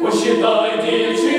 Посчитай, дівчино,